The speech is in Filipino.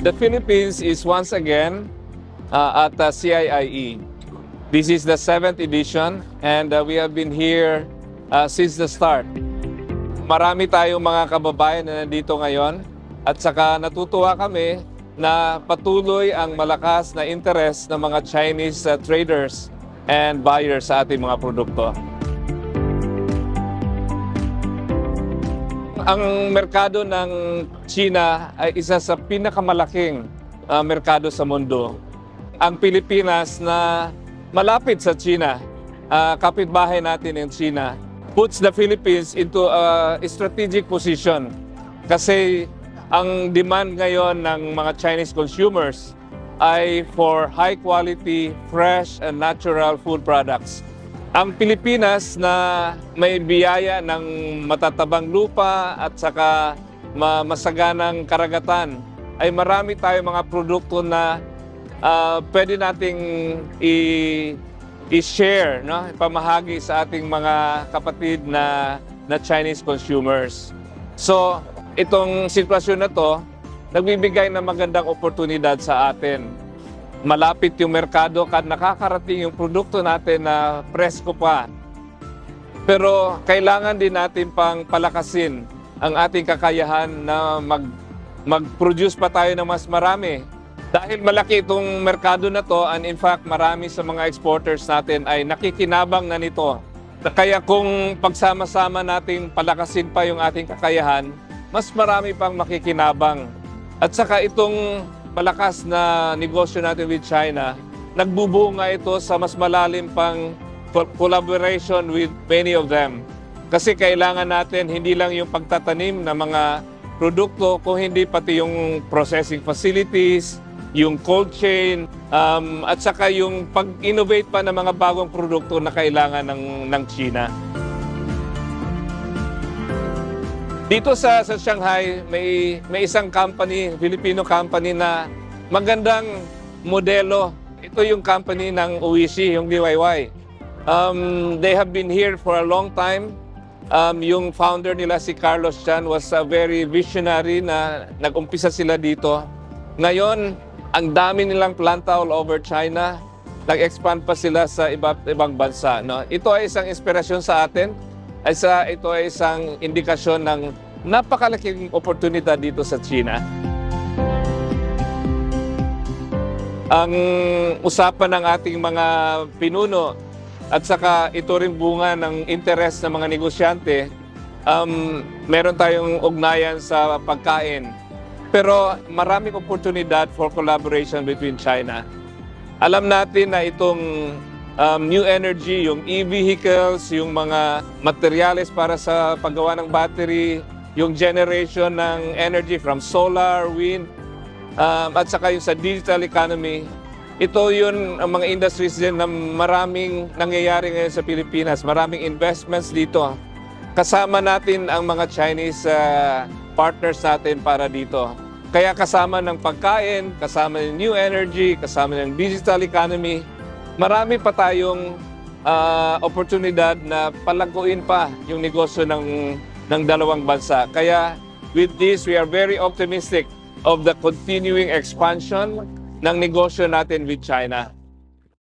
The Philippines is once again uh, at uh, CIIE. This is the seventh edition and uh, we have been here uh, since the start. Marami tayong mga kababayan na nandito ngayon at saka natutuwa kami na patuloy ang malakas na interest ng mga Chinese uh, traders and buyers sa ating mga produkto. Ang merkado ng China ay isa sa pinakamalaking uh, merkado sa mundo. Ang Pilipinas na malapit sa China, uh, kapitbahay natin ng China, puts the Philippines into a strategic position kasi ang demand ngayon ng mga Chinese consumers ay for high quality, fresh and natural food products. Ang Pilipinas na may biyaya ng matatabang lupa at saka ma- masaganang karagatan ay marami tayong mga produkto na ah, pwede nating i- i-share, no? ipamahagi sa ating mga kapatid na, na Chinese consumers. So, itong sitwasyon na to, nagbibigay ng magandang oportunidad sa atin malapit yung merkado at nakakarating yung produkto natin na presko pa. Pero kailangan din natin pang palakasin ang ating kakayahan na mag, mag-produce pa tayo ng mas marami. Dahil malaki itong merkado na to and in fact marami sa mga exporters natin ay nakikinabang na nito. Kaya kung pagsama-sama nating palakasin pa yung ating kakayahan, mas marami pang makikinabang. At saka itong malakas na negosyo natin with China, nagbubunga ito sa mas malalim pang co- collaboration with many of them. Kasi kailangan natin hindi lang yung pagtatanim ng mga produkto, kung hindi pati yung processing facilities, yung cold chain, um, at saka yung pag-innovate pa ng mga bagong produkto na kailangan ng, ng China. Dito sa, sa Shanghai, may, may isang company, Filipino company na magandang modelo. Ito yung company ng Uishi, yung DIY. Um, they have been here for a long time. Um, yung founder nila, si Carlos Chan, was a very visionary na nag-umpisa sila dito. Ngayon, ang dami nilang planta all over China. Nag-expand pa sila sa iba't ibang bansa. No? Ito ay isang inspirasyon sa atin ay ito ay isang indikasyon ng napakalaking oportunidad dito sa China. Ang usapan ng ating mga pinuno at saka ito rin bunga ng interes ng mga negosyante, um, meron tayong ugnayan sa pagkain. Pero maraming oportunidad for collaboration between China. Alam natin na itong um, new energy, yung e-vehicles, yung mga materyales para sa paggawa ng battery, yung generation ng energy from solar, wind, um, at saka yung sa digital economy. Ito yun ang mga industries din na maraming nangyayari ngayon sa Pilipinas, maraming investments dito. Kasama natin ang mga Chinese uh, partners natin para dito. Kaya kasama ng pagkain, kasama ng new energy, kasama ng digital economy, marami pa tayong ah, oportunidad na palaguin pa yung negosyo ng, ng dalawang bansa. Kaya with this, we are very optimistic of the continuing expansion ng negosyo natin with China.